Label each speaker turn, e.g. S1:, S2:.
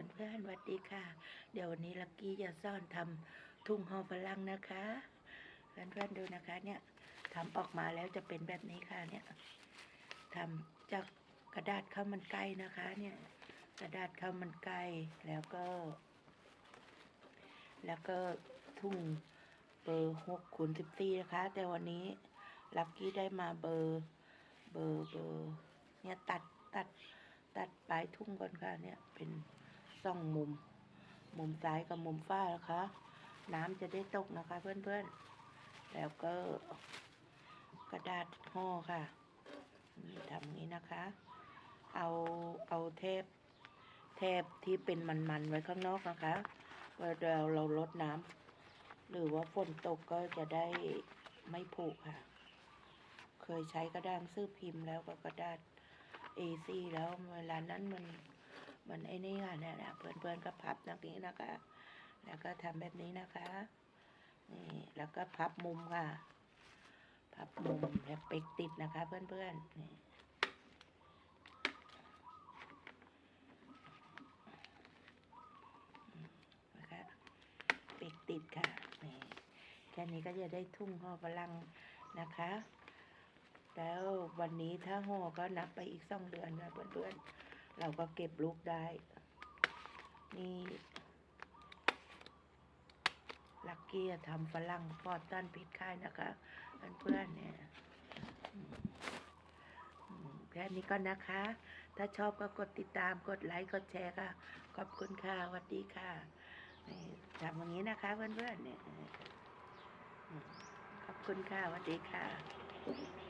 S1: พื่อนเพื่อนๆสวัสดีค่ะ เดี๋ยววันนี้ลักกี้จะสอนทำทุ่งหอฝรั่งนะคะเพื่อนเพื่อนๆดูนะคะเนี่ยทำออกมาแล้วจะเป็นแบบนี้ค่ะเนี่ยทำจากกระดาษข้าวมันไก่นะคะเนี่ยกระดาษข้าวมันไก่แล้วก็ แล้วก็ทุ่งเบอร์หกคูณสิบสี่นะคะ แต่วันนี้ลักกี้ได้มาเบอร์เบอร์เบอร์เนี่ยตัดตัดตัดปลายทุ่งก่อนค่ะเนี่ยเป็น ซ่องมุม มุมซ้ายกับมุมฝ้านะคะ น้ำจะได้ตกนะคะเพื่อนๆ แล้วก็กระดาษห่อค่ะนี่ทำอย่างนี้นะคะ เอาเอาเทปเทปที่เป็นมันๆไว้ข้างนอกนะคะเวลาเราลดน้ำหรือว่าฝนตกก็จะได้ไม่ผุค่ะ เคยใช้กระดาษซื้อพิมพ์แล้วก็กระดาษ A4 แล้วเวลานั้นมัน มันไอ้นี่ค่ะเนี่ยนะเพื่อนๆก็พับแบบนี้นะคะ แล้วก็ทำแบบนี้นะคะ นี่แล้วก็พับมุมค่ะ พับมุมแล้วปิกติดนะคะ เพื่อนๆนี่นะคะปิกติดค่ะนี่แค่นี้ก็จะได้ทุ่งห่อฝรั่งนะคะแล้ววันนี้ถ้าห่อก็นับไปอีกสองเดือนนะเพื่อนๆ เราก็เก็บลูกได้ นี่ลักกี้ทำฝรั่งปอดต้านพิษค่ายนะคะเพื่อนๆเนี่ยแค่นี้ก็นะคะ ถ้าชอบก็กดติดตาม กดไลค์ กดแชร์ค่ะ ขอบคุณค่ะสวัสดีค่ะทำอย่างนี้นะคะเพื่อนๆเนี่ย ขอบคุณค่ะสวัสดีค่ะ